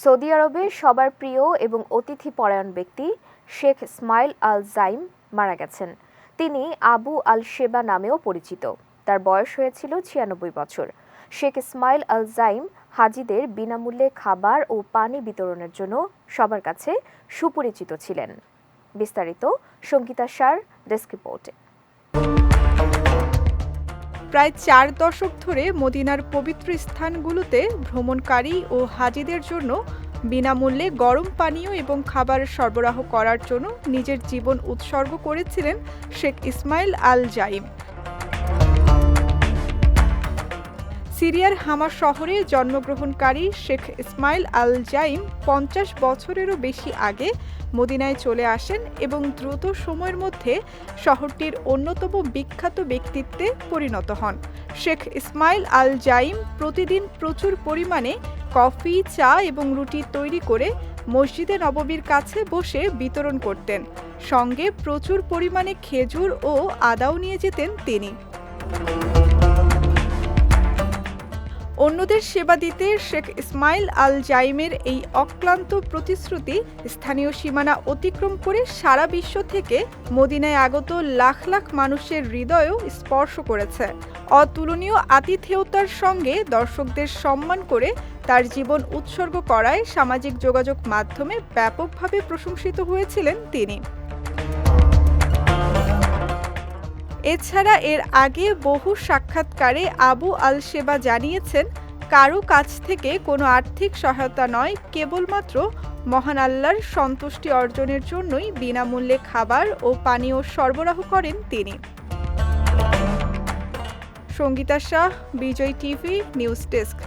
Saudi আরবে সবার প্রিয় এবং অতিথি পরায়ণ ব্যক্তি শেখ ইসমাইল আল জাইম মারা গেছেন। তিনি আবু আল শেবা নামেও পরিচিত। তার বয়স হয়েছিল ছিয়ানব্বই বছর। শেখ ইসমাইল আল জাইম হাজিদের বিনামূল্যে খাবার ও পানি বিতরণের জন্য সবার কাছে সুপরিচিত ছিলেন। বিস্তারিত সঙ্গীতা সার, ডেস্ক রিপোর্টে। প্রায় চার দশক ধরে মদিনার পবিত্র স্থানগুলোতে ভ্রমণকারী ও হাজিদের জন্য বিনামূল্যে গরম পানীয় এবং খাবার সরবরাহ করার জন্য নিজের জীবন উৎসর্গ করেছিলেন শেখ ইসমাইল আল জাইম সিরিয়ার হামা শহরে জন্মগ্রহণকারী শেখ ইসমাইল আল জাইম পঞ্চাশ বছরেরও বেশি আগে মদিনায় চলে আসেন এবং দ্রুত সময়ের মধ্যে শহরটির অন্যতম বিখ্যাত ব্যক্তিত্বে পরিণত হন। শেখ ইসমাইল আল জাইম প্রতিদিন প্রচুর পরিমাণে কফি, চা এবং রুটি তৈরি করে মসজিদে নববীর কাছে বসে বিতরণ করতেন। সঙ্গে প্রচুর পরিমাণে খেজুর ও আদাও নিয়ে যেতেন তিনি। অন্যদের সেবা দিতে শেখ ইসমাইল আল জাইমের এই অক্লান্ত প্রতিশ্রুতি স্থানীয় সীমানা অতিক্রম করে সারা বিশ্ব থেকে মদিনায় আগত লাখ লাখ মানুষের হৃদয়ও স্পর্শ করেছে। অতুলনীয় আতিথেয়তার সঙ্গে দর্শকদের সম্মান করে তার জীবন উৎসর্গ করায় সামাজিক যোগাযোগ মাধ্যমে ব্যাপকভাবে প্রশংসিত হয়েছিলেন তিনি। এছাড়া এর আগে বহু সাক্ষাৎকারে আবু আল সেবা জানিয়েছেন, কারও কাছ থেকে কোনো আর্থিক সহায়তা নয়, কেবলমাত্র মহান আল্লাহর সন্তুষ্টি অর্জনের জন্যই বিনামূল্যে খাবার ও পানীয় সরবরাহ করেন তিনি। Sangeeta Shah, Vijay TV, news desk.